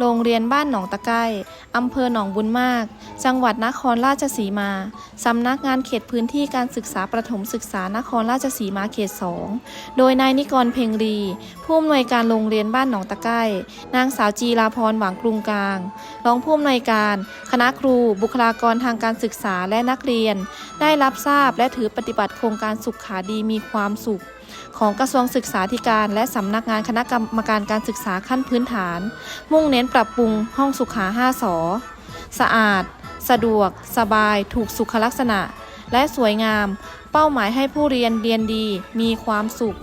โรงเรียนบ้านหนองตะไคร่อำเภอหนองบุญมาก จังหวัดนครราชสีมา สำนักงานเขตพื้นที่การศึกษาประถมศึกษานครราชสีมาเขต 2 โดยนายนิกรเพ็งรี ผู้อำนวยการโรงเรียนบ้านหนองตะไคร่นางสาวจีราพรหวังกรุงกลาง รองผู้อำนวยการ คณะครู บุคลากรทางการศึกษาและนักเรียน ได้รับทราบและถือปฏิบัติโครงการสุขขาดีมีความสุข ของกระทรวงศึกษาธิการ และสำนักงานคณะกรรมการการศึกษาขั้นพื้นฐาน มุ่งเน้นปรับปรุงห้องสุขา 5สอสะอาด สะดวก สบาย ถูกสุขลักษณะ และสวยงาม เป้าหมายให้ผู้เรียนเรียนดี มีความสุข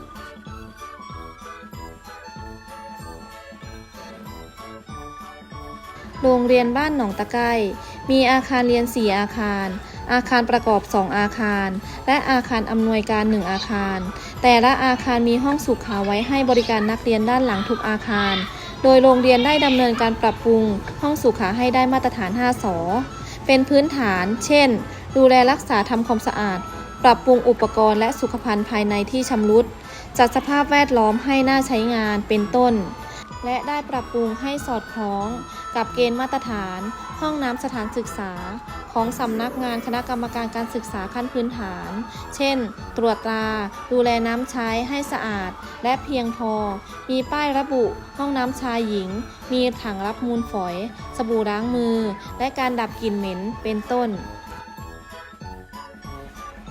โรงเรียนบ้านหนองตะไคร่มีอาคารเรียน 4 อาคาร อาคารประกอบ 2 อาคาร และอาคารอำนวยการ 1 อาคาร แต่ละอาคารมีห้องสุขาไว้ให้บริการนักเรียนด้านหลังทุกอาคาร โดยโรงเรียนได้ดำเนินการปรับปรุง ห้องสุขาให้ได้มาตรฐาน 5สอเป็นพื้นฐาน เช่น ดูแลรักษาทำความสะอาด ปรับปรุงอุปกรณ์และสุขภัณฑ์ภายในที่ชำรุด จัดสภาพแวดล้อมให้น่าใช้งาน เป็นต้น และได้ปรับปรุงให้สอดคล้อง กับเกณฑ์มาตรฐาน ห้องน้ำสถานศึกษา ของสำนักงานคณะกรรมการการศึกษาขั้นพื้นฐาน เช่น ตรวจตรา ดูแลน้ำใช้ให้สะอาด และเพียงพอ มีป้ายระบุ ห้องน้ำชายหญิง มีถังรับมูลฝอย สบู่ล้างมือ และการดับกลิ่นเหม็นเป็นต้น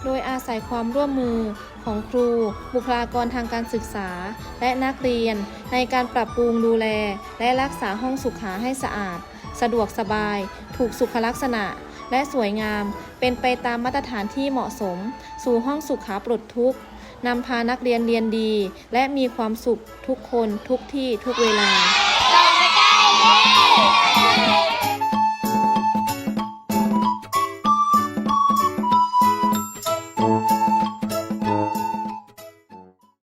โดยอาศัยความร่วมมือ ของครู บุคลากรทางการศึกษา และนักเรียน ในการปรับปรุงดูแล และรักษาห้องสุขาให้สะอาด สะดวกสบาย ถูกสุขลักษณะ และสวยงาม เป็นไปตามมาตรฐานที่เหมาะสม สู่ห้องสุขาปลดทุกข์นำพานักเรียนเรียนดี และมีความสุขทุกคนทุกที่ทุกเวลา